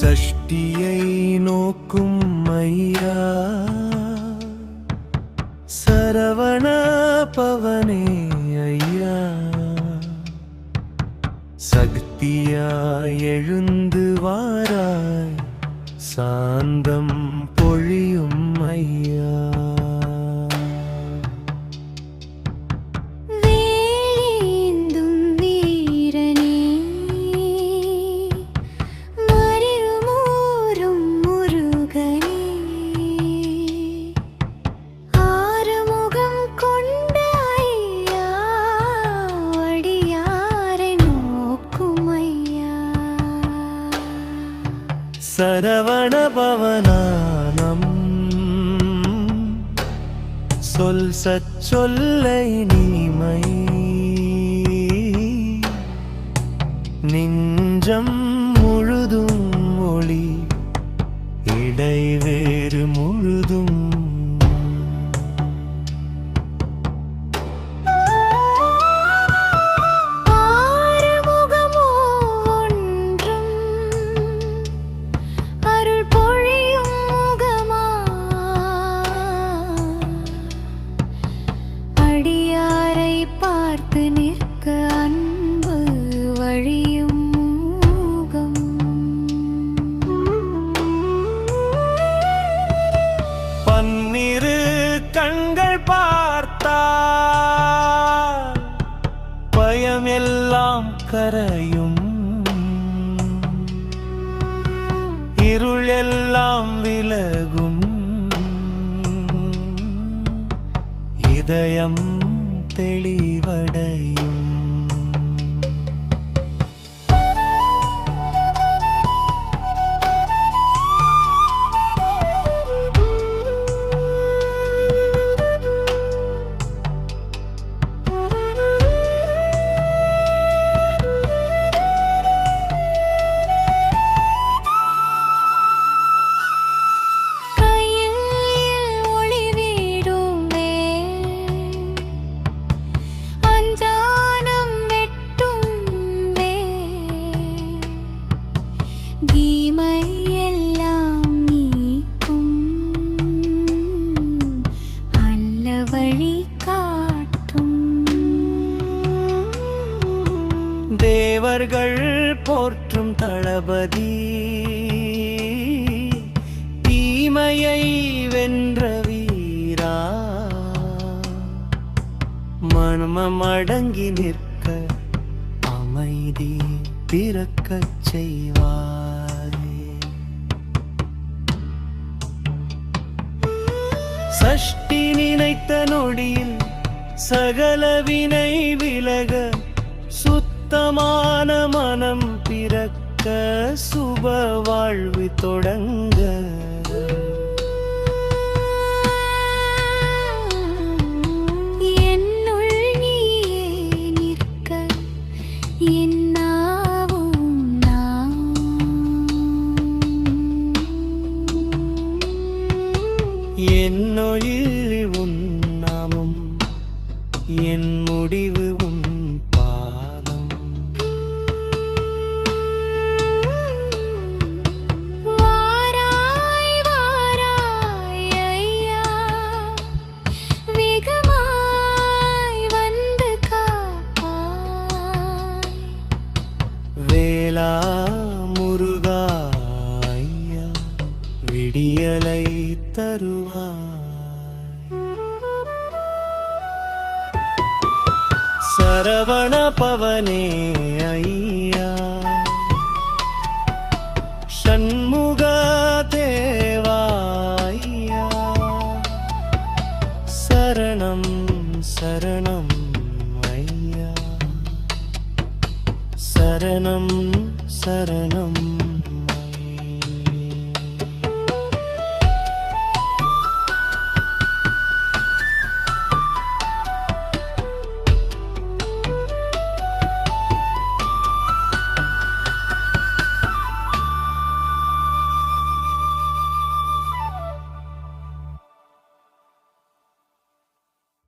சஷ்டியை நோக்கும் ஐயா. சரவண பவனே ஐயா. சக்தியா எழுந்து வாராய் சாந்தம் சரவண பவனானம் சொல் சச்சொல்லை நீமை. நெஞ்சம் முழுதும் ஒளி. இடைவேறு முழுதும் கரையும். இருளெல்லாம் விலகும். இதயம் தெளிவடையும். தேவர்கள் போற்றும் தளபதி. தீமையை வென்ற வீரா. மனமம் அடங்கி நிற்க அமைதி பிறக்கச் செய்வாரே. சஷ்டி நினைத்த நொடியில் சகல வினை விலக சுத்தமான மனம் பிறக்க சுப வாழ்வு தொடங்க. என்னொழில் உன் நாமம் என் முடிவு விடியலை தருவாய். சரவண பவனே ஐயா. சண்முக தேவாயா சரணம் சரணம் ஐயா. சரணம் சரணம்